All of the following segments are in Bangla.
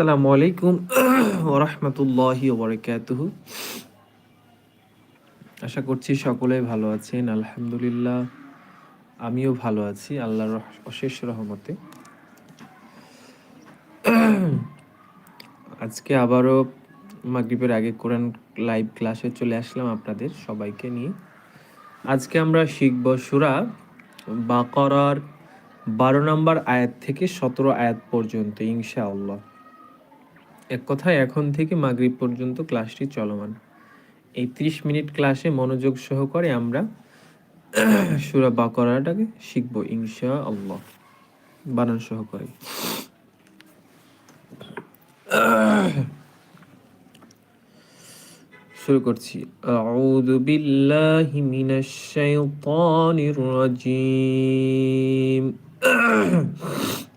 আসসালামু আলাইকুম ওরহমতুল্লাহি আশা করছি সকলে ভালো আছেন, আলহামদুলিল্লাহ। আমিও ভালো আছি, আল্লাহর অশেষ রহমতে। আজকে আবারও মাগরিবের আগে কোরআন লাইভ ক্লাসে চলে আসলাম আপনাদের সবাইকে নিয়ে। আজকে আমরা শিখব সুরা বাকরার বারো নম্বর আয়াত থেকে সতেরো আয়াত পর্যন্ত, ইনশাআল্লাহ। এক কথায় এখন থেকে মাগরিব পর্যন্ত ক্লাসটি চলমান। এই ত্রিশ মিনিট ক্লাসে মনোযোগ সহকারে আমরা সুরা বাকরাটাকে শিখব ইনশা আল্লাহ বানান সহকারে। শুরু করছি। আউযু বিল্লাহি মিনাশ শাইতানির রাজিম।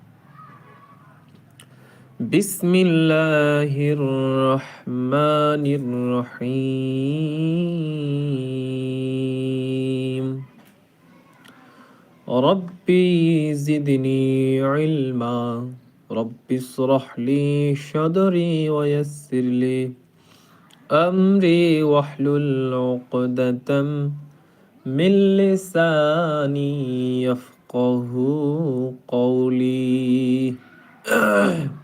بسم الله الرحمن الرحيم. ربي زدني علما. رب اشرح لي صدري ويسر لي أمري واحلل عقدة من لساني يفقه قولي.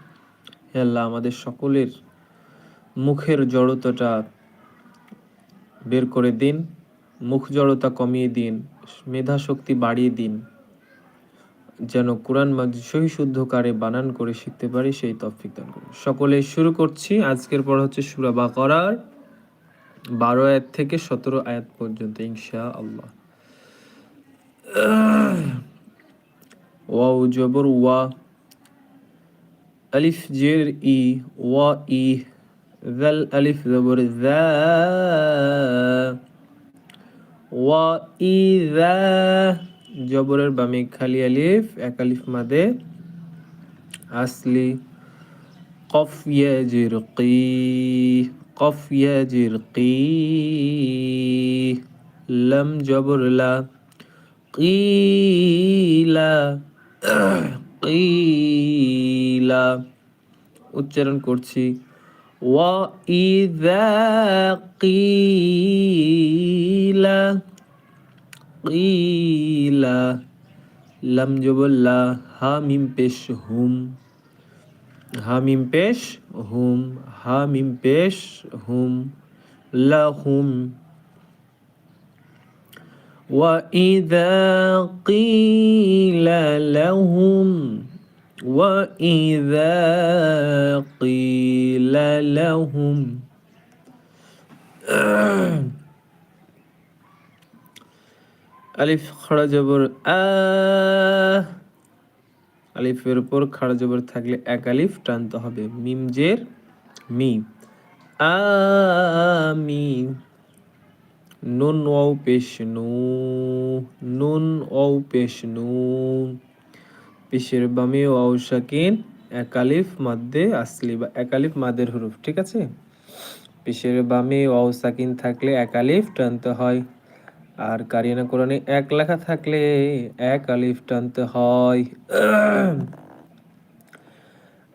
হে আল্লাহ, আমাদের সকলের মুখের জড়তাটা বের করে দিন, মুখ জড়তা কমিয়ে দিন মেধা শক্তি বাড়িয়ে দিন, যেন কোরআন মাজিদ সহি শুদ্ধকারে বানান করে শিখতে পারি সেই তফিক দান করুন। সকলে শুরু করছি। আজকের পর হচ্ছে সুরা বাকরার বারো আয়াত থেকে সতেরো আয়াত পর্যন্ত ইনশা আল্লাহ ওয়া জবর, ওয়া ألف جر إي و إي ذا الألف زبر ذا و إذا জবরের বামে খালি আলিফ এক আলিফ মাদে আসলি কফ ইয়াজির কি কফ ইয়াজির কি লম জবর লা কিলা কিলা উচ্চারণ করছি। ওয়া ইযা কিলা। কিলা। পেশ হুম। হা পেশ হুম পেশ হুম। وإذا قيل لهم وإذا قيل لهم আলিফ খড়া জবর আ আলিফের উপর খাড়া জবর থাকলে এক আলিফ টানতে হবে মিম জের মি আমি নুন ওয়াও পেশ নু নুন ওয়াও পেশ নু বামে ওয়াও সাকিন একালিফ মাদ্দে আসলি বা একালিফ মাদের হরুফ ঠিক আছে? পেশের বামে ওয়াও সাকিন থাকলে একালিফ টানতে হয় আর কারিয়ানা কোরআনে এক লেখা থাকলে এক আলিফ টানতে হয়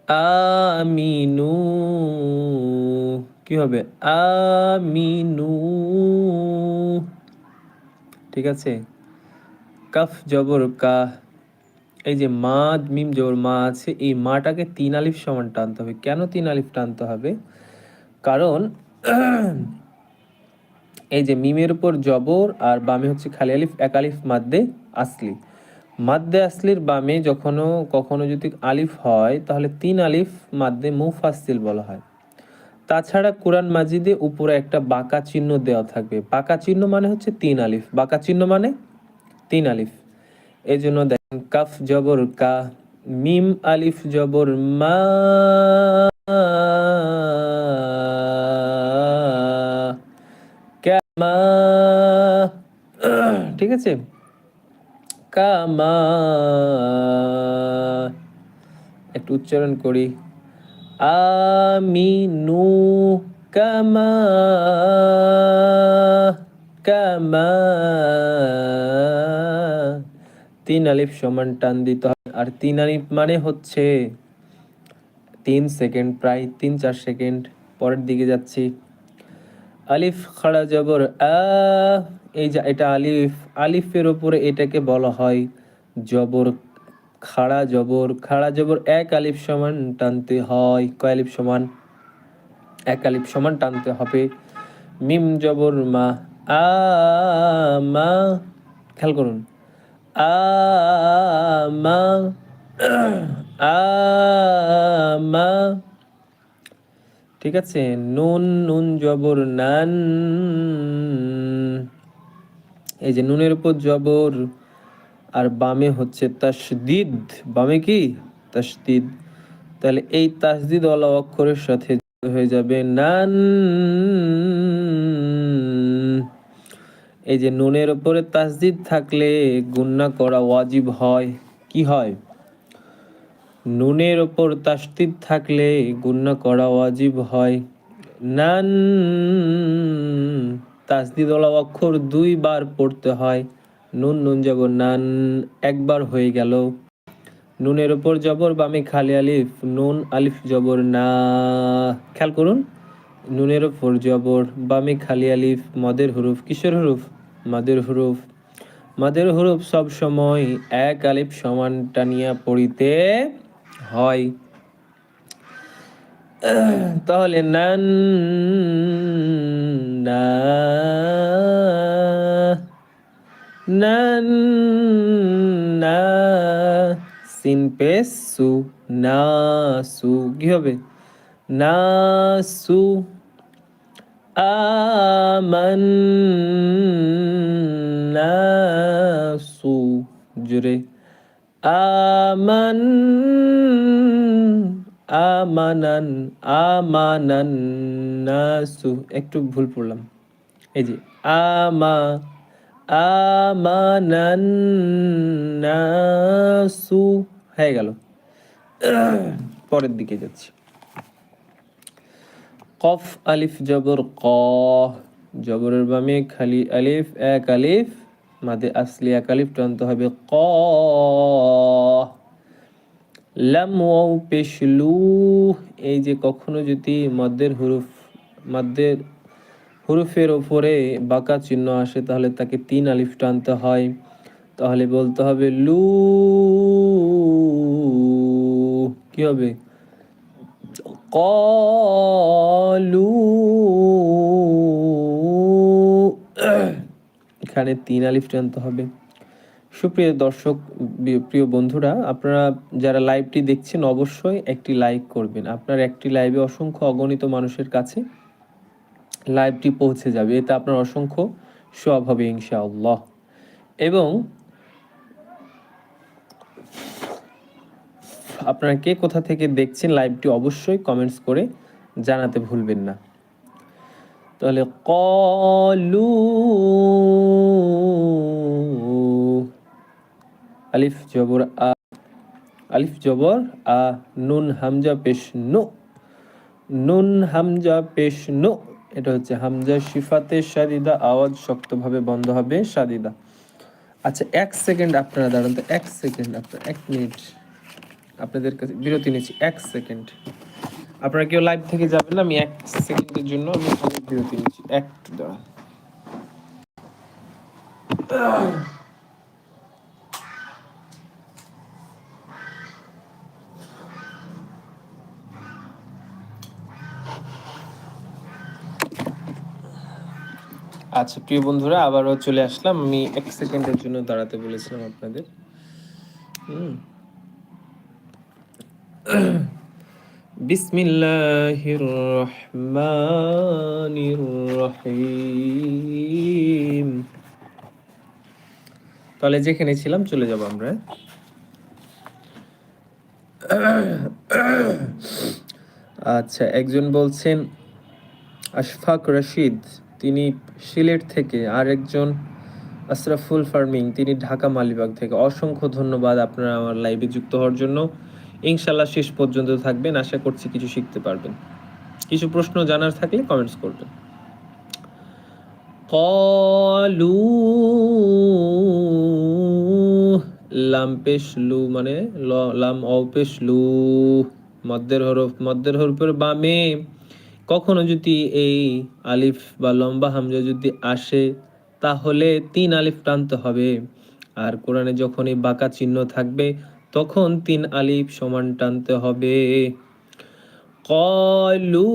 আমিনু কি হবে? আমিনু। ঠিক আছে? কাফ জবর কা। এই যে মা মিম জবর মা আছে, এই মাটাকে তিন আলিফ সমান টানতে হবে। কেন তিন আলিফ টানতে হবে? কারণ এই যে মিমের উপর জবর আর বামে হচ্ছে খালি আলিফ, এক আলিফ মাদ্দে আসলি। মাদ্দে আসলির বামে যখনও কখনো যদি আলিফ হয়, তাহলে তিন আলিফ মাদ্দে মুফাসিল বলা হয়। তাছাড়া কোরআন মাজিদে উপরে একটা বাঁকা চিহ্ন দেওয়া থাকবে। বাঁকা চিহ্ন মানে হচ্ছে তিন আলিফ। বাঁকা চিহ্ন মানে তিন আলিফ। এই জন্য দেখেন কাফ জবর কা, মিম আলিফ জবর মা কামা ঠিক আছে? কামা। একটু উচ্চারণ করি। আমিনু কামা কামা তিন আলিফ সমান টান দিতে হয় আর তিন আলিফ মানে হচ্ছে তিন সেকেন্ড, প্রায় তিন চার সেকেন্ড পরের দিকে যাচ্ছি। আলিফ খাড়া জবর, আ, এই যে এটা আলিফ, আলিফের ওপরে এটাকে বলা হয় জবর খাড়া জবর খাড়া জবর এক আলিফ সমান টানতে হয় কয় আলিফ সমান, এক আলিফ সমান টানতে হবে। মিম জবর মা, আ মা, খেয়াল করুন, আ মা আ মা, ঠিক আছে, নুন নুন জবর নান, এই যে নুনের উপর জবর আর বামে হচ্ছে তাসদিদ। বামে কি? তাসদিদ। তাহলে এই তাসদিদ ওয়ালা অক্ষরের সাথে হয়ে যাবে নান। এই যে নুনের উপরে তাসদিদ থাকলে গুন্না করা ওয়াজিব হয়। কি হয়? নুনের ওপর তাসদিদ থাকলে গুন্না করা ওয়াজিব হয়। নান। তাসদিদওয়ালা অক্ষর দুইবার পড়তে হয়। নুন নুন জবর নান একবার হয়ে গেল। নুনের ওপর জবর, বামে খালি আলিফ, নুন আলিফ জবর, না। খেয়াল করুন, নুনের ওপর জবর, বামে খালি আলিফ, মদের হরুফ, কিসের হরুফ? মাদের হরুফ। মাদের হরুফ সব সময় এক আলিফ সমান টানিয়া পড়িতে হয়। তাহলে নান, না। না সিন পেস সু না সু কি হবে? না সু আমান নাসু জুড়ে আমান, আমানান আমানান নাসু একটু ভুল পড়লাম। এই যে, আমা আমানান নাসু হয়ে গেল। পরের দিকে যাচ্ছি। কফ, আলিফ, জবর, ক। জবরের বামে খালি আলিফ, এক আলিফ। মাদে আসলি এক আলিফ, টানতে হবে ক। লাম, ওয়াও পেশলু এই যে কখনো যদি মদ্দের হুরুফ মদ্দের হুরুফের ওপরে বাঁকা চিহ্ন আসে, তাহলে তাকে তিন আলিফ টানতে হয়। তাহলে বলতে হবে লু, কি হবে? কলু, এখানে তিন আলিফ টানতে হবে। সুপ্রিয় দর্শক প্রিয় বন্ধুরা, আপনারা যারা লাইভটি দেখছেন, অবশ্যই একটি লাইক করবেন। আপনার একটি লাইভে অসংখ্য অগণিত মানুষের কাছে লাইভটি পৌঁছে যাবে। এতে আপনার অসংখ্য সব হবে ইনশাআল্লাহ। এবং আপনারা কে কোথা থেকে দেখছেন লাইভটি অবশ্যই কমেন্টস করে জানাতে ভুলবেন না। তাহলে কলু আলিফ জবর আ, আলিফ জবর আ, নুন হামজা পেশ নো, নুন হামজা পেশ নো। এটা হচ্ছে হামজা শিফাতে সাদিদা আওয়াজ শক্তভাবে বন্ধ হবে সাদিদা আচ্ছা এক সেকেন্ড আপনারা দাঁড়ান তো, এক সেকেন্ড আপনার, এক মিনিট। আপনাদের কাছে বিরতি নিচ্ছি, এক সেকেন্ড। আপনারা কেউ লাইভ থেকে যাবেন না, আমি এক সেকেন্ডের জন্য আমি বিরতি নিচ্ছি, এক দাঁড়ান। আচ্ছা প্রিয় বন্ধুরা, আবারও চলে আসলাম। আমি এক সেকেন্ডের জন্য দাঁড়াতে বলেছিলাম আপনাদের। বিসমিল্লাহির রহমানির রহিম তাহলে যেখানে ছিলাম, চলে যাব আমরা। আচ্ছা একজন বলছেন, আশফাক রশিদ তিনি সিলেট থেকে আর একজন আশরাফুল ফার্মিং, তিনি ঢাকা মালিবাগ থেকে। অসংখ্য ধন্যবাদ আপনারা আমার লাইভে যুক্ত হওয়ার জন্য। ইনশাল্লাহ শেষ পর্যন্ত থাকবেন। আশা করছি কিছু শিখতে পারবেন। কিছু প্রশ্ন জানার থাকলে কমেন্টস করবেন। কলু লাম পেশ লু মানে লাম অ পেশ লু মদ্দের হরফ মদ্দের হরফের বামে। কখনো যদি এই আলিফ বা লম্বা হামজা যদি আসে, তাহলে তিন আলিফ টানতে হবে। আর কোরআনে যখন এই বাঁকা চিহ্ন থাকবে, তখন তিন আলিফ সমান টানতে হবে। কলু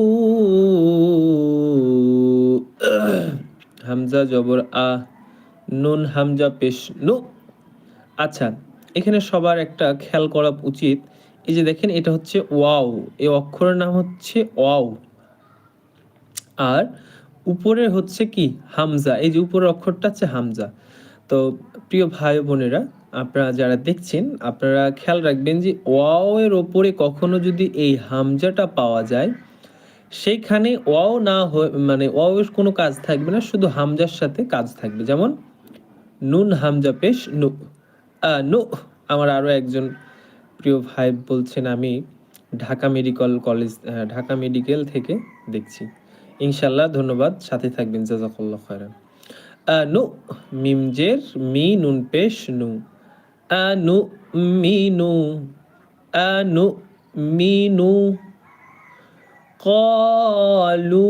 হামজা জবর আ, নুন হামজা পেশ নু। আচ্ছা এখানে সবার একটা খেয়াল করা উচিত। এই যে দেখেন, এটা হচ্ছে ওয়াও। এই অক্ষরের নাম হচ্ছে ওয়াও। আর উপরে হচ্ছে কি হামজা, এই যে উপরের অক্ষরটা হচ্ছে হামজা। তো প্রিয় ভাই বোনেরা, আপনারা যারা দেখছেন, আপনারা খেয়াল রাখবেন যে ওয়াও এর ওপরে কখনো যদি এই হামজাটা পাওয়া যায় সেইখানে ওয়াও না মানে ওয়াও এর কোনো কাজ থাকবে না, শুধু হামজার সাথে কাজ থাকবে। যেমন, নুন হামজা পেশ, নু নু, আমার আরও একজন প্রিয় ভাই বলছেন, আমি Dhaka medical college Dhaka medical থেকে দেখছি। ইনশাল্লাহ ধন্যবাদ। সাথে থাকবেন জাজাকাল্লাহ খায়রান। নু মিমজের মি, নুন পেশ, নু। আনু মিনু আনু মিনু কলু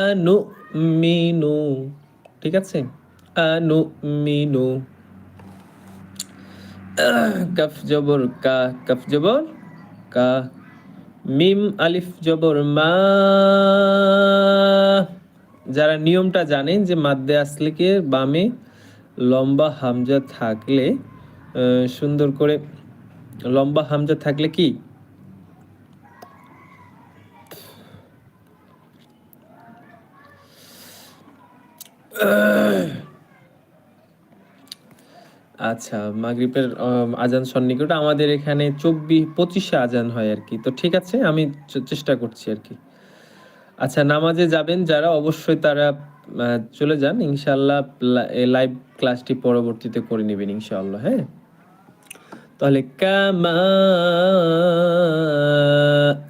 আনু মিনু ঠিক আছে? আনু মিনু কফ জবর, কা, কফ জবর, কা মিম, আলিফ, জবর, মা। যারা নিয়মটা জানেন যে মাদ্দে আসলিকে বামে লম্বা হামজা থাকলে সুন্দর করে লম্বা হামজা থাকলে কি? আচ্ছা মাগরিবের আজান সন্নিকট আমাদের এখানে চব্বিশ, পঁচিশে আজান হয় আর কি। তো ঠিক আছে, আমি চেষ্টা করছি আর কি। আচ্ছা নামাজে যাবেন যারা, অবশ্যই তারা চলে যান। ইনশাল্লাহ লাইভ ক্লাসটি পরবর্তীতে করে নেবেন ইনশাআল্লাহ হ্যাঁ? তাহলে, কামা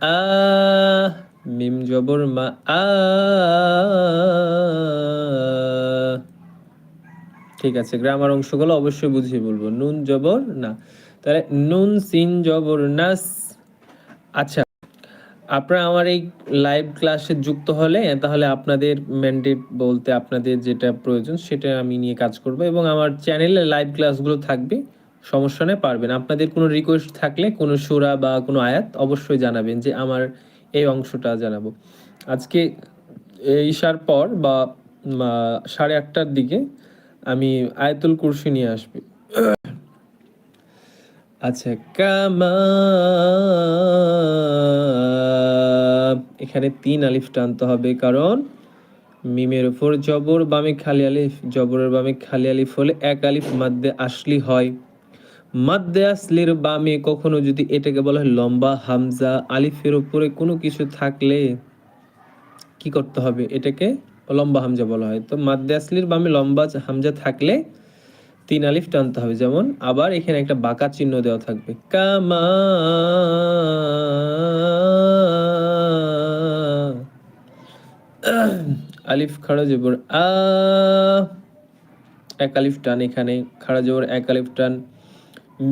আ, মিম জবর মা আ ঠিক আছে গ্রামার অংশগুলো অবশ্যই বুঝিয়ে বলব। নুন, জবর, না। তাহলে নুন, সিন, জবর, নাস। আচ্ছা আপনারা আমার এই লাইভ ক্লাসে যুক্ত হলে, তাহলে আপনাদের ম্যান্ডেট বলতে আপনাদের যেটা প্রয়োজন, সেটা আমি নিয়ে কাজ করব এবং আমার চ্যানেলে লাইভ ক্লাসগুলো থাকবে, সমস্যা নেই, পারবেন। আপনাদের কোনো রিকোয়েস্ট থাকলে, কোনো সুরা বা কোনো আয়াত অবশ্যই জানাবেন যে আমার এই অংশটা জানাব। আজকে এই ঈশার পর বা সাড়ে আটটার দিকে আমি আয়াতুল কুরসি নিয়ে আসবে। আচ্ছা কামা এখানে তিন আলিফ টানতে হবে, কারণ মিমের উপর জবর, বামে খালি আলিফ, জবরের বামে খালি আলিফ হলে এক আলিফ মাদ্দে আসলি হয়। মাদ্দে আসলির বামে কখনো যদি এটাকে বলা হয় লম্বা হামজা, আলিফের উপরে কোনো কিছু থাকলে কি করতে হবে? এটাকে লম্বা হামজা বলা হয়। তো মাদ্দে আসলির বামে লম্বা হামজা থাকলে তিন আলিফ টানতে হবে। যেমন আবার এখানে একটা বাঁকা চিহ্ন দেওয়া থাকবে। কামা আলিফ খাড়া জবর আ, এক আলিফ টান এখানে। খাড়া জবর এক আলিফ টান।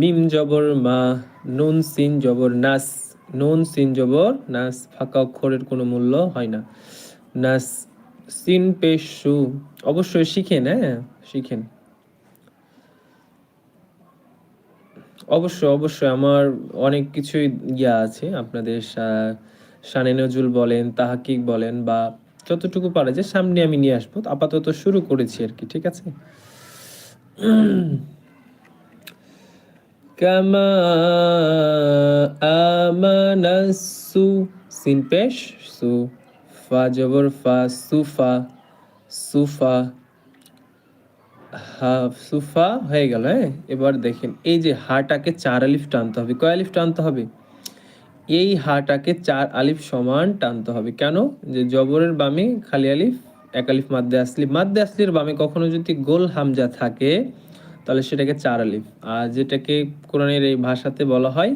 মিম জবর মা, নুন, সিন জবর, নাস। নুন, সিন জবর, নাস ফাঁকা অক্ষরের কোনো মূল্য হয় না। নাস সিন পেশু। অবশ্যই শিখেন হ্যাঁ শিখেন। অবশ্যই অবশ্যই, আমার অনেক কিছুই ইয়া আছে আপনাদের শানে নজরুল বলেন, তাহাকিক বলেন, বা যতটুকু পারা যায় সামনে আমি নিয়ে আসব। আপাতত শুরু করেছি আর কি, ঠিক আছে? কামা আমানাসু, সিন পেশ। সু ফা জবর ফা সুফা সুফা হা সুফা হয়ে গেল হ্যাঁ? এবার দেখেন, এই যে হাটাকে চার আলিফ টানতে হবে। কয় আলিফ টানতে হবে? এই হাটাকে চার আলিফ সমান টানতে হবে। কেন? যে জবরের বামে খালি আলিফ, এক আলিফ মাদ্দে আসলি। মাদ্দে আসলির বামে কখনো যদি গোল হামজা থাকে, তাহলে সেটাকে চার আলিফ। আর যেটাকে কোরআনের এই ভাষাতে বলা হয়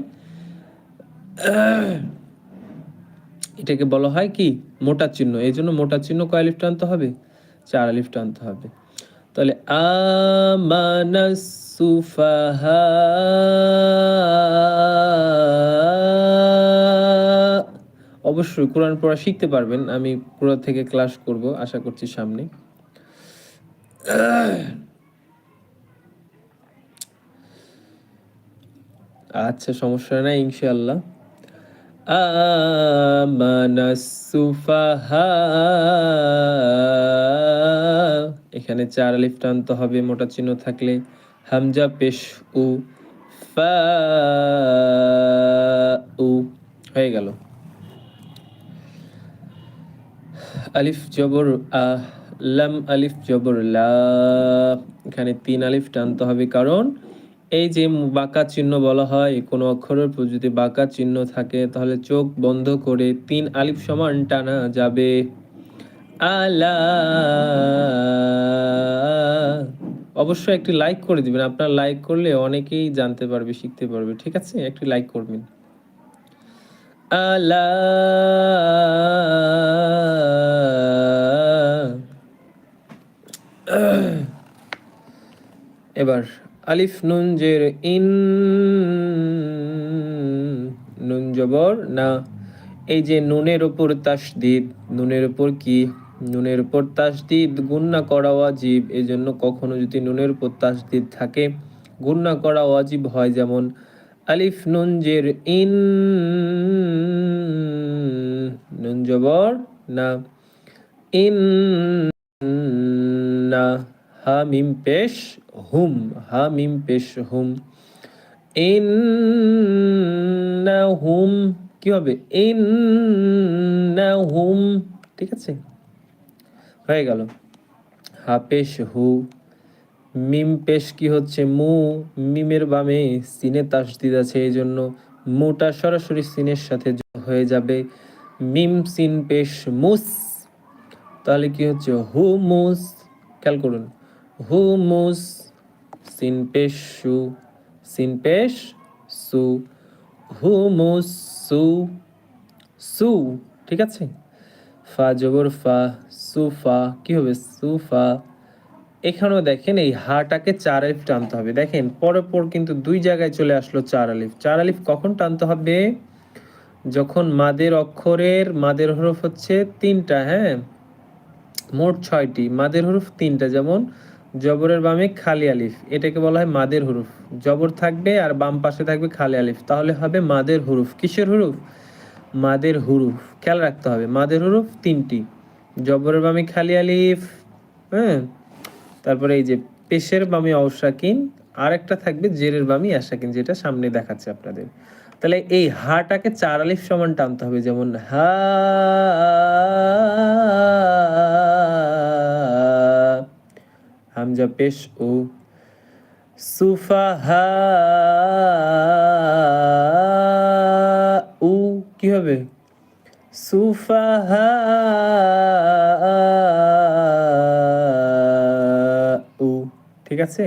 এটাকে বলা হয় কি? মোটা চিহ্ন। এই জন্য মোটা চিহ্ন কয় আলিফ টানতে হবে? চার আলিফ টানতে হবে। তাহলে আমানাস অবশ্যই কোরআন পড়া শিখতে পারবেন। আমি কোরআন থেকে ক্লাস করব, আশা করছি সামনে। আচ্ছা সমস্যা নাই ইনশাল্লাহ আমানাসুফাহা। এখানে চার আলিফ টানতে হবে, মোটা চিহ্ন থাকলে। হামজা, পেশ, উ, ফা, উ, হয়ে গেল। আলিফ, জবর আহ লাম, আলিফ, জবর, লা। এখানে তিন আলিফ টানতে হবে, কারণ এই যে বাঁকা চিহ্ন বলা হয়, কোনো অক্ষরের উপর যদি বাঁকা চিহ্ন থাকে, তাহলে চোখ বন্ধ করে তিন আলিফ সমান টানা যাবে। আলা। অবশ্যই একটি লাইক করে দিবেন। আপনার লাইক করলে অনেকেই জানতে পারবে, শিখতে পারবে। ঠিক আছে? একটি লাইক করবেন। আলা। এবার আলিফ নুন জের ইন, নুন জবর, না। এই যে নুনের ওপর তাসদিদ, নুনের ওপর কি? নুনের উপর তাসদিদ, গুন্না করা ওয়াজিব। এই জন্য কখনো যদি নুনের উপর তাসদিদ থাকে, গুন্না করা ওয়াজিব হয় যেমন, আলিফ নুন জের ইন, নুন জবর, না। ইন, না। হা মিম পেশ হুম হা মিম পেশ হুম। হুম কি হবে? হুম ঠিক আছে? হয়ে গেল। হা পেশ হু মিম পেশ কি হচ্ছে? মু, মিমের বামে সিনে তাসদিদ আছে এই জন্য মুটা সরাসরি সিনের সাথে হয়ে যাবে। মিম সিন পেশ মুস, তাহলে কি হচ্ছে? হু মুস খেয়াল করুন। হু মুস সিন পেশ সু সিন পেশ সু হু মুস সু সু ঠিক আছে? ফা জবর ফা সুফা কি হবে? সুফা এখানেও দেখেন এই হাটাকে চার আলিফ টানতে হবে। দেখেন পরে পর কিন্তু দুই জায়গায় চলে আসলো চার আলিফ। চার আলিফ কখন টানতে হবে? যখন মাদের অক্ষরের, মাদের হরফ হচ্ছে তিনটা হ্যাঁ? মোট ছয়টি। মাদের হরফ তিনটা, যেমন জবরের বামে খালি আলিফ, এটাকে বলা হয় মাদের হরুফ। জবর থাকবে আর বাম পাশে থাকবে খালি আলিফ, তাহলে হবে মাদের হরুফ। কিসের হরুফ? মাদের হুরুফ, খেয়াল রাখতে হবে, মাদের হরুফ তিনটি। জবরের বামে খালি আলিফ হ্যাঁ? তারপরে এই যে পেশের বামে অসাকিন আর একটা থাকবে জেরের বামে আশাকিন, যেটা সামনে দেখাচ্ছে আপনাদের। তাহলে এই হাটাকে চার আলিফ সমান টানতে হবে, যেমন হা হামজা পেশ ও সুফাহা উ কি হবে? সুফাহা উ ঠিক আছে?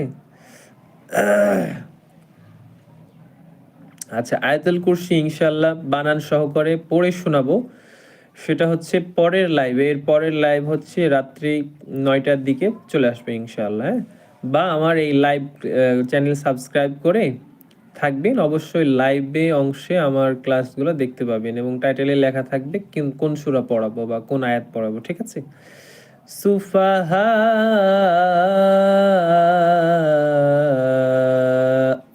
আচ্ছা আয়াতুল কুরসি ইনশাল্লাহ বানান সহকারে পড়ে শোনাবো। সেটা হচ্ছে পরের লাইভ এর পরের লাইভ হচ্ছে রাত্রি নয়টার দিকে চলে আসবে ইনশাল্লাহ হ্যাঁ? বা আমার এই লাইভ চ্যানেল সাবস্ক্রাইব করে থাকবেন, অবশ্যই লাইভে অংশে আমার ক্লাসগুলো দেখতে পাবেন এবং টাইটেলে লেখা থাকবে কিন- সুরা পড়াবো বা কোন আয়াত পড়াবো, ঠিক আছে? সুফাহা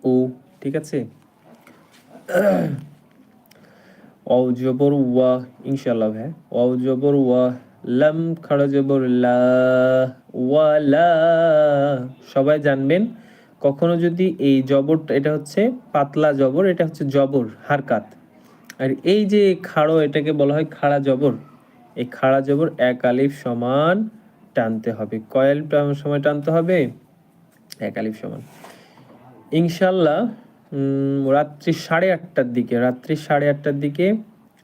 ও ঠিক আছে? ওয়াও জবর ওয়া ইনশাআল্লাহ ভাই ওয়াও জবর ওয়া লাম খাড়া জবর লা ওয়ালা সবাই জানবেন, কখনো যদি এই জবরটা এটা হচ্ছে পাতলা জবর, এটা হচ্ছে জবর, হারকাত। আর এই যে খাড়ো, এটাকে বলা হয় খাড়া জবর, এই খাড়া জবর এক আলিফ সমান টানতে হবে। কয় আলিফ টান- সময় টানতে হবে? এক আলিফ সমান। ইনশাল্লাহ রাত্রি সাড়ে আটটার দিকে, রাত্রি সাড়ে আটটার দিকে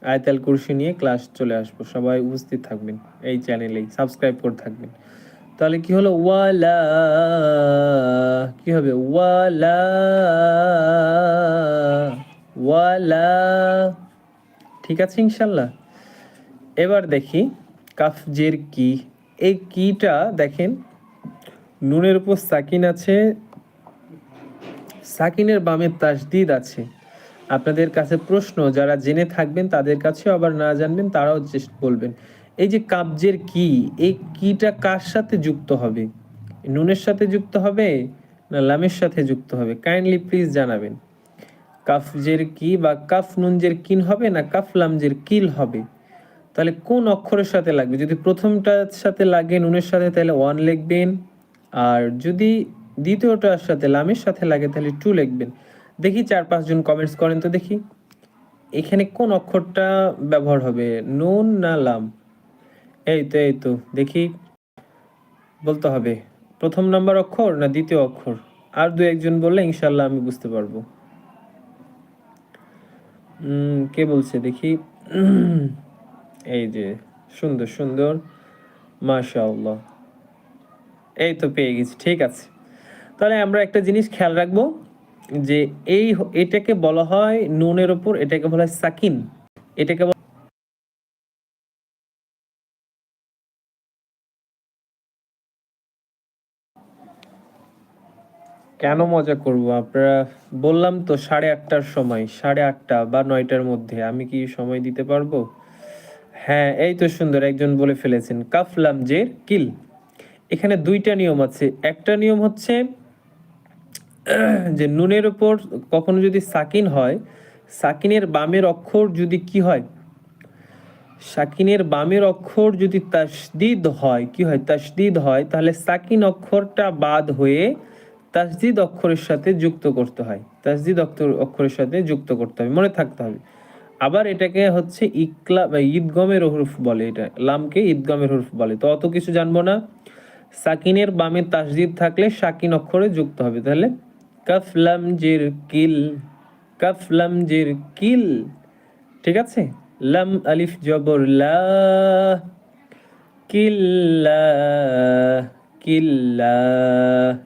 আয়তাল কুরসি নিয়ে ক্লাস চলে আসব। সবাই উপস্থিত থাকবেন এই চ্যানেলেই সাবস্ক্রাইব করে থাকবেন। তাহলে কি হলো? ওয়ালা, কি হবে? ওয়ালা ওয়ালা, ঠিক আছে ইনশাল্লাহ? এবার দেখি কাফজের কি? এই কিটা দেখেন, নুনের উপর সাকিন আছে সাকিনের বামে তাসদিদ আছে। আপনাদের কাছে প্রশ্ন, যারা জেনে থাকবেন তাদের কাছেও আবার না জানবেন তারাও বলবেন। এই যে কাবজের কি, এই কিটা কার সাথে যুক্ত হবে? নুনের সাথে যুক্ত হবে না লামের সাথে যুক্ত হবে? কাইন্ডলি প্লিজ জানাবেন। কাফজের কি বা কাফ নুনজের কিন হবে না কাফ লামজের কিল হবে? তাহলে কোন অক্ষরের সাথে লাগবে? যদি প্রথমটার সাথে লাগে নুনের সাথে, তাহলে ওয়ান লিখবেন। আর যদি দ্বিতীয়টার সাথে লামের সাথে লাগে তাহলে টু লিখবেন। দেখি চার পাঁচজন কমেন্টস করেন তো দেখি। এখানে কোন অক্ষরটা ব্যবহার হবে? নুন না লাম? এই তো এই তো, দেখি। বলতে হবে, প্রথম নাম্বার অক্ষর না দ্বিতীয় অক্ষর? আর দু একজন বললে ইনশাল্লাহ আমি বুঝতে পারব। কে বলছে? দেখি। এই যে, সুন্দর সুন্দর। মাশাআল্লাহ। এই তো পেয়ে গেছি, ঠিক আছে। তাহলে আমরা একটা জিনিস খেয়াল রাখব যে এই এটাকে বলা হয় নুনের ওপর, এটাকে বলা হয় সাকিন। এটাকে কেন মজা করব? আপনারা বললাম তো সাড়ে আটটার সময়, সাড়ে আটটা বা নয়টার মধ্যে। আমি কি সময় দিতে পারব? হ্যাঁ এই তো সুন্দর, একজন বলে ফেলেছেন, কাফলাম জের কিল। এখানে দুইটা নিয়ম আছে। একটা নিয়ম হচ্ছে যে নুনের উপর কখনো যদি সাকিন হয়, সাকিনের বামের অক্ষর যদি কি হয়? সাকিনের বামের অক্ষর যদি তাসদিদ হয়, কি হয়? তাসদিদ হয়, তাহলে সাকিন অক্ষরটা বাদ হয়ে তাসদিদ অক্ষরের সাথে যুক্ত করতে হয়। তাসদিদ অক্ষর অক্ষরের সাথে যুক্ত করতে হবে, মনে থাকতে হবে। আবার এটাকে হচ্ছে ইকলা বা ঈদগমের হরুফ বলে এটা, লামকে ঈদগমের হরুফ বলে। তো অত কিছু জানব না। সাকিনের বামে তাসদিদ থাকলে সাকিন অক্ষরে যুক্ত হবে, তাহলে কাফলাম জির কিল, কাফলাম জির কিল। ঠিক আছে? লাম আলিফ জবর লা, কিল্লা কিল্লা।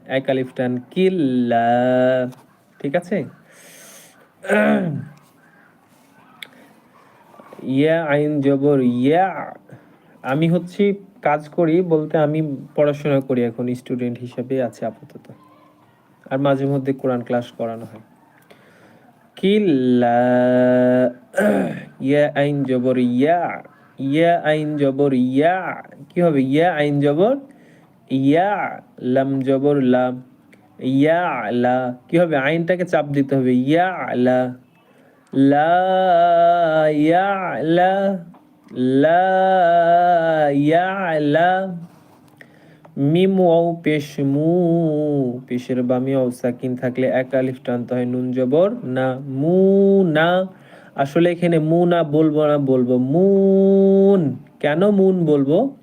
এক আলিফ টান কিল্লা। ঠিক আছে? ইয়া আইন জবর ইয়া। আমি হচ্ছে কাজ করি বলতে আমি পড়াশোনা করি এখন, স্টুডেন্ট হিসেবে আছি আপাতত। আর মাঝে মধ্যে কোরআন ক্লাস করানো হয়। কিল্লা ইয়া আইন জবর, ইয়া ইয়া আইন জবর, ইয়া, কি হবে? ইয়া আইন জবর, ইয়া, লাম জবর, লাম, ইয়া, লা, কি হবে? আইনটাকে চাপ দিতে হবে। ইয়া, লা লা, ইয়া, লা লা, ইয়া, লা মিম ওয়াও পেশ মু পেশের বামে ওয়াও সাকিন থাকলে এক আলিফ টানতে হয় নুন জবর। না, মু না। আসলে এখানে মু না বলব না বলব। মুন। কেন মুন বলব?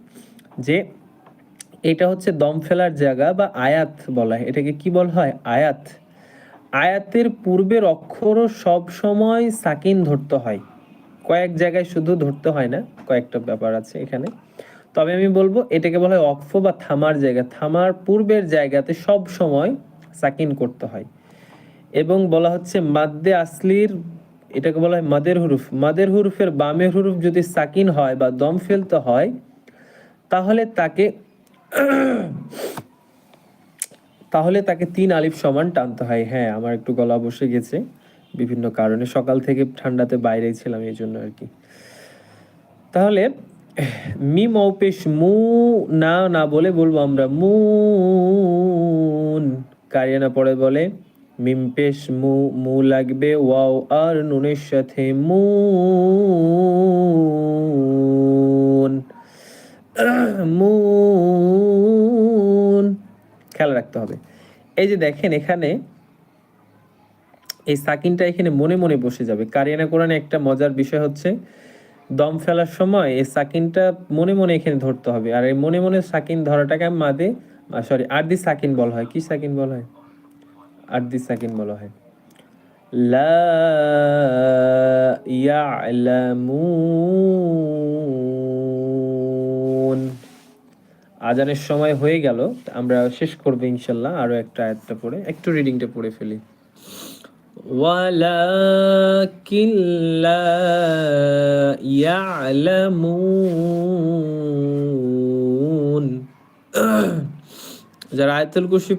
যে এটা হচ্ছে দম ফেলার জায়গা বা আয়াত বলা হয়। এটাকে কি বলা হয়? আয়াত। আয়াতের পূর্বের অক্ষরও সব সময় সাকিন ধরতে হয়। কয়েক জায়গায় শুধু ধরতে হয় না। কয়েকটা ব্যাপার আছে এখানে। তবে আমি বলব এটাকে বলা হয় অক্ফ বা থামার জায়গা। থামার পূর্বের জায়গাতে সব সময় সাকিন করতে হয়। এবং বলা হচ্ছে মাদ্দে আসলির, এটাকে বলা হয় মাদের হুরুফ। মাদের হুরুফের বামের হুরুফ যদি সাকিন হয় বা দম ফেলতে হয়, তাহলে তাকে তাহলে তাকে তিন আলিফ সমান টানতে হয়। হ্যাঁ আমার একটু গলা বসে গেছে বিভিন্ন কারণে। সকাল থেকে ঠান্ডাতে বাইরেই ছিলাম, এই জন্য আর কি। তাহলে মিম অপেশ মু, না না বলে বলব আমরা। মুন। কারিয়ানা পরে বলে মিম পেশ মু মু লাগবে, ওয়াও আর নুনের সাথে মুন। মুন। খেয়াল রাখতে হবে। এই যে দেখেন এখানে, এই সাকিনটা এখানে মনে মনে বসে যাবে। কারিয়ানা কোরআনে একটা মজার বিষয় হচ্ছে দম ফেলার সময় এই সাকিনটা মনে মনে এখানে ধরতে হবে। আর এই মনে মনে সাকিন ধরাটাকে মাদে সরি আরদি সাকিন বলা হয়। কি সাকিন বলা হয়? আরদি সাকিন বলা হয়। লা আজানের সময় হয়ে গেল। আমরা শেষ করব ইনশাল্লাহ আরও একটা আয়াতটা পড়ে। একটু রিডিংটা পড়ে ফেলি। ولكن لا يعلمون যারা আয়াতুল কুরসি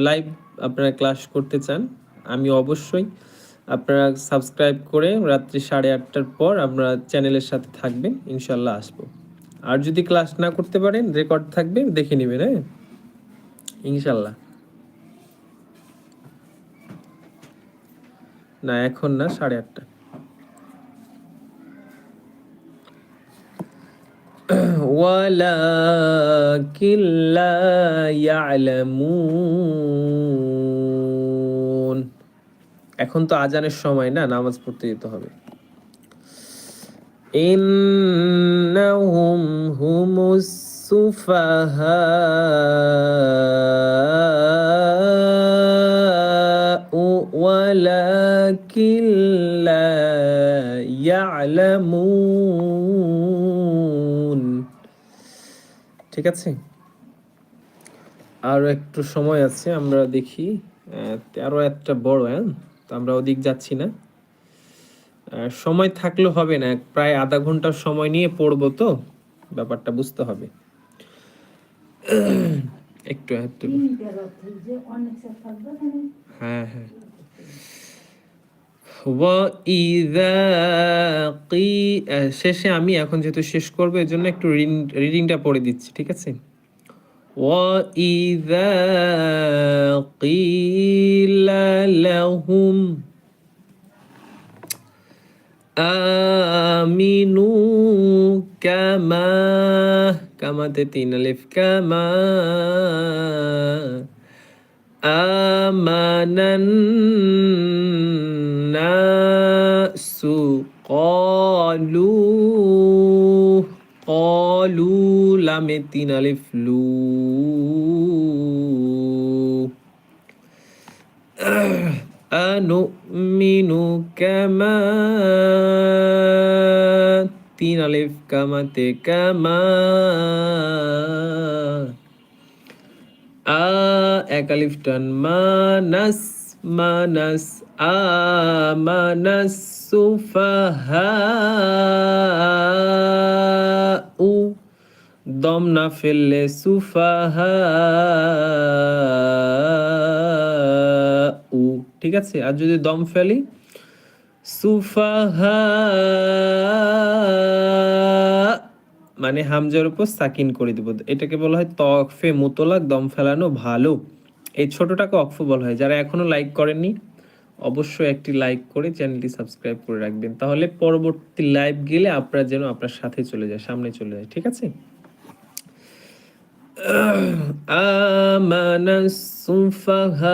লাইভ আপনারা ক্লাস করতে চান আমি অবশ্যই আপনারা সাবস্ক্রাইব করে রাত্রি সাড়ে আটটার পর আমরা চ্যানেলের সাথে থাকবেন ইনশাল্লাহ আসবো আর যদি ক্লাস না করতে পারেন রেকর্ড থাকবে দেখে নেবেন হ্যাঁ ইনশাল্লাহ না এখন না সাড়ে আটটা ولكن لا يعلمون এখন তো আজানের সময় না নামাজ পড়তে যেতে হবে إنهم هم السفهاء ولكن لا يعلمون ঠিক আছে আরো একটু সময় আছে আমরা দেখি আহ, তেরো একটা বড় হ্যাঁ তো আমরা ওদিক যাচ্ছি না আহ, সময় থাকলেও হবে না প্রায় আধা ঘন্টার সময় নিয়ে পড়বো তো ব্যাপারটা বুঝতে হবে একটু একটু হ্যাঁ হ্যাঁ وَإِذَا قِي- আহ, শেষে আমি এখন যেহেতু শেষ করবো এর জন্য একটু রিডিংটা পড়ে দিচ্ছি ঠিক আছে وَإِذَا قِيلَ لَهُمْ آمنوا كما كما تتين ألف كما آمن الناس قالوا قالوا لامتين ألف لو أنؤمن كما تين ألف كما تكما আ এক আলিফ টান মানাস মানাস সুফাহা উ। দম না ফেললে সুফাহা উ। ঠিক আছে? আর যদি দম ফেলি? সুফাহা মানে হামজার উপর সাকিন করে দিব এটাকে বলা হয় তকফে মুতলাক দম ফেলানো ভালো এই ছোটটাকে অক্ফ বলা হয় যারা এখনো লাইক করেননি অবশ্যই একটি লাইক করে চ্যানেলটি সাবস্ক্রাইব করে রাখবেন তাহলে পরবর্তী লাইভ গেলে আপনারা যেন আপনার সাথে চলে যায় সামনে চলে যায় ঠিক আছে آمن السفهاء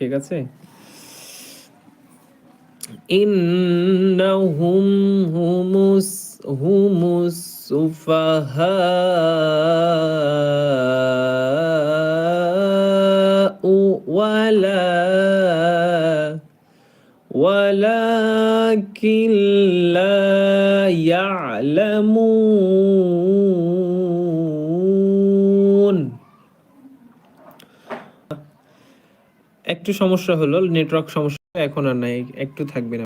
ঠিক আছে إنهم هم الس- هم السفهاء ولا ولكن لا يعلمون একটু সমস্যা হলো নেটওয়ার্ক সমস্যা এখন আর নাই একটু থাকবে না।